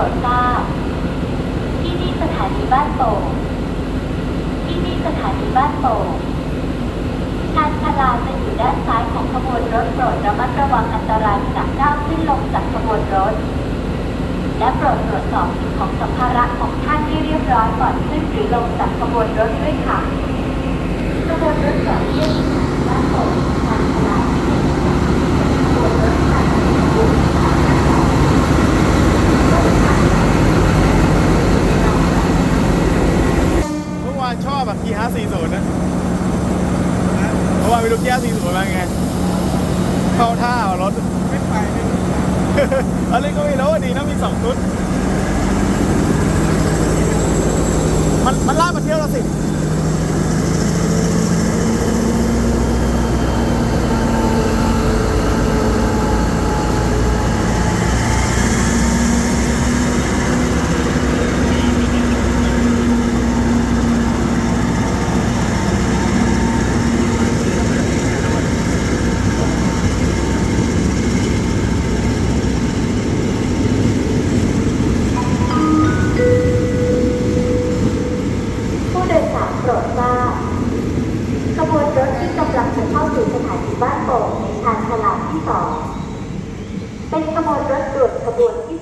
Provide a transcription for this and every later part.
รดทราบ ที่นี่สถานีบ้านโป่งที่นี่สถานีบ้านโป่งชานชาลาจะอยู่ด้านซ้ายของขบวนรถโปรดระมัดระวังอันตรายจากก้าวขึ้นลงจากขบวนรถ และโปรดตรวจสอบสิ่งของสัมภาระของท่านที่เรียบร้อยก่อนขึ้นหรือลงจากขบวนรถด้วยค่ะขบวนรถจอดเทียบ อวานชอบแบบ Kia 40 นะเพราะว่านไปดู Kia 40 มาไง เข้าท่าเอารถ ไม่ไปไม่รู้อะไรก็ไม่รู้วดีนะมีสองชุด มันมันลากมาเที่ยวละสิ ผู้โดยสารโปรดทราบขบวนรถที่กำลังจะเข้าสู่สถานี บ้านโป่งในชานฉลามที่สอง เป็นขบวนรถด่วนขบวนที่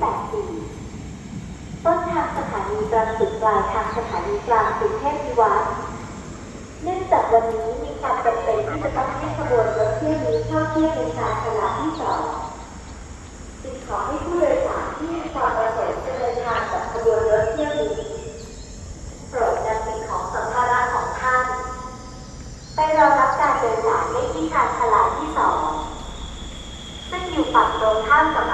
84 ต้นทางสถานีกลางสุดปลายทางสถานีกลางกรุงเทพพิวัดเนื่องจากวันนี้มีความจำเป็นที่จะต้องให้ขบวนรถเที่ยวนี้เข้าเที่ยวในชานฉลาม ลาดที่สองซึ่งอยู่ฝั่งตรงข้ามกับ